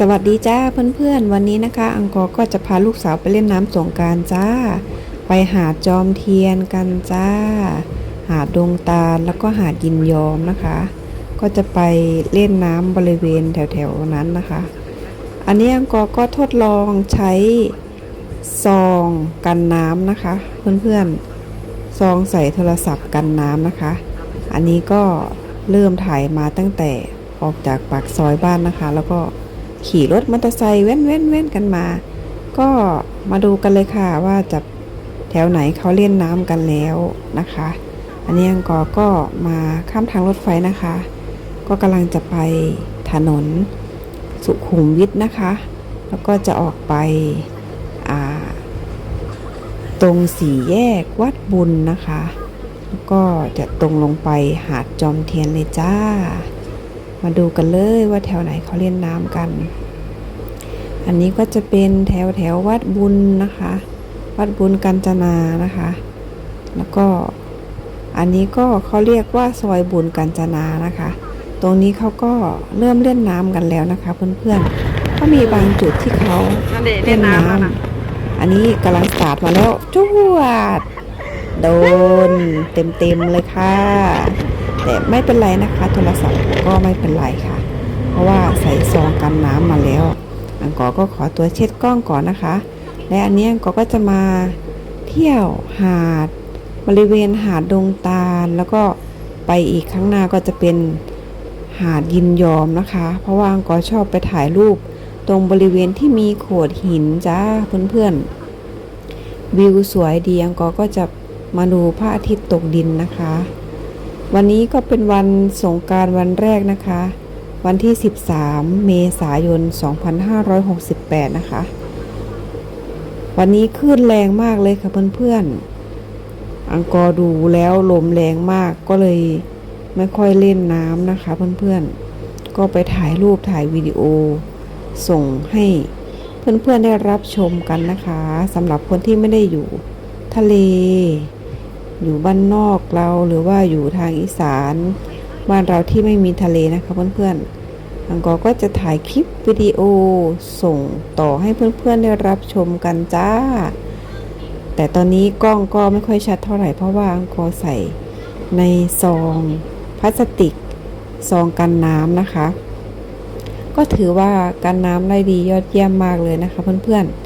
สวัสดีจ้าเพื่อนๆ วันนี้นะคะ อังกอก็จะพาลูกสาวไปเล่นน้ำสงการจ้า ไปหาดจอมเทียนกันจ้า หาดดงตาลแล้วก็หาดยินยอมนะคะ ก็จะไปเล่นน้ำบริเวณแถวๆนั้นนะคะ อันนี้อังกอก็ทดลองใช้ซองกันน้ำนะคะ เพื่อนๆซองใส่โทรศัพท์กันน้ำนะคะ อันนี้ก็เริ่มถ่ายมาตั้งแต่ออกจากปากซอยบ้านนะคะ แล้วก็ ขี่รถมอเตอร์ไซค์แว่นแว่นแว่นกันมา ก็มาดูกันเลยค่ะว่าจะแถวไหนเขาเล่นน้ำกันแล้วนะคะ อันนี้อังกอก็มาข้ามทางรถไฟนะคะ ก็กำลังจะไปถนนสุขุมวิทนะคะ แล้วก็จะออกไปตรงสี่แยกวัดบุญนะคะ แล้วก็จะตรงลงไปหาดจอมเทียนเลยจ้า มาดูกันเลยว่าแถวไหนเขาเล่นน้ำกัน อันนี้ก็จะเป็นแถวแถววัดบุญนะคะ วัดบุญกัญจนานะคะ แล้วก็อันนี้ก็เขาเรียกว่าซอยบุญกัญจนานะคะ ตรงนี้เขาก็เริ่มเล่นน้ำกันแล้วนะคะเพื่อนๆ ก็มีบางจุดที่เขาเล่นน้ำอันนี้กำลังสาร์ทมาแล้วจวดโดนเต็มๆเลยค่ะ แต่ไม่เป็นไรนะคะ โทรศัพท์ก็ไม่เป็นไรค่ะ เพราะว่าใส่ซองกันน้ำมาแล้ว อังกอก็ขอตัวเช็ดกล้องก่อนนะคะ และอันนี้อังกอก็จะมาเที่ยวหาด บริเวณหาดดงตาล แล้วก็ไปอีกข้างหน้าก็จะเป็นหาดยินยอมนะคะ เพราะว่าอังกอชอบไปถ่ายรูป ตรงบริเวณที่มีโขดหินจ้าเพื่อนๆวิวสวยดีอังกอก็จะมาดูพระอาทิตย์ตกดินนะคะ วันนี้ก็เป็นวันสงการวันแรกนะคะ วันที่ 13 เมษายน 2568 นะคะ วันนี้คลื่นแรงมากเลยค่ะเพื่อนๆ อังกอร์ดูแล้วลมแรงมากก็เลยไม่ค่อยเล่นน้ำนะคะเพื่อนๆ ก็ไปถ่ายรูปถ่ายวิดีโอ ส่งให้เพื่อนๆได้รับชมกันนะคะสำหรับคนที่ไม่ได้อยู่ทะเล อยู่บ้านนอกเราหรือว่าอยู่ทางอีสาน บ้านเราที่ไม่มีทะเลนะคะเพื่อนๆอังกอก็จะถ่ายคลิปวิดีโอส่งต่อให้เพื่อนๆได้รับชมกันจ้า แต่ตอนนี้กล้องก็ไม่ค่อยชัดเท่าไหร่เพราะว่าอังกอใส่ในซองพลาสติกซองกันน้ำนะคะ ก็ถือว่ากันน้ำได้ดียอดเยี่ยมมากเลยนะคะเพื่อนๆ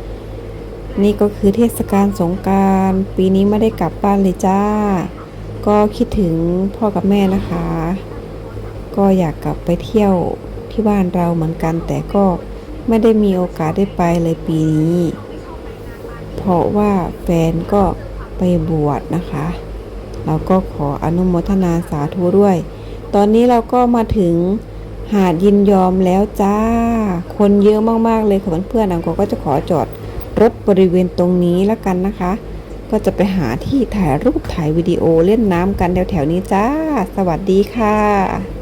นี่ก็คือเทศกาลสงการปีนี้ไม่ได้กลับบ้านเลยจ้า ก็คิดถึงพ่อกับแม่นะคะ ก็อยากกลับไปเที่ยวที่บ้านเราเหมือนกัน แต่ก็ไม่ได้มีโอกาสได้ไปเลยปีนี้ เพราะว่าแฟนก็ไปบวชนะคะ เราก็ขออนุโมทนาสาธุด้วย ตอนนี้เราก็มาถึงหาดยินยอมแล้วจ้า คนเยอะมากๆเลยค่ะเพื่อนๆอังกก็จะขอจอด รถบริเวณตรงนี้แล้วกันนะคะ ก็จะไปหาที่ถ่ายรูปถ่ายวิดีโอเล่นน้ำกันแถวๆนี้จ้า สวัสดีค่ะ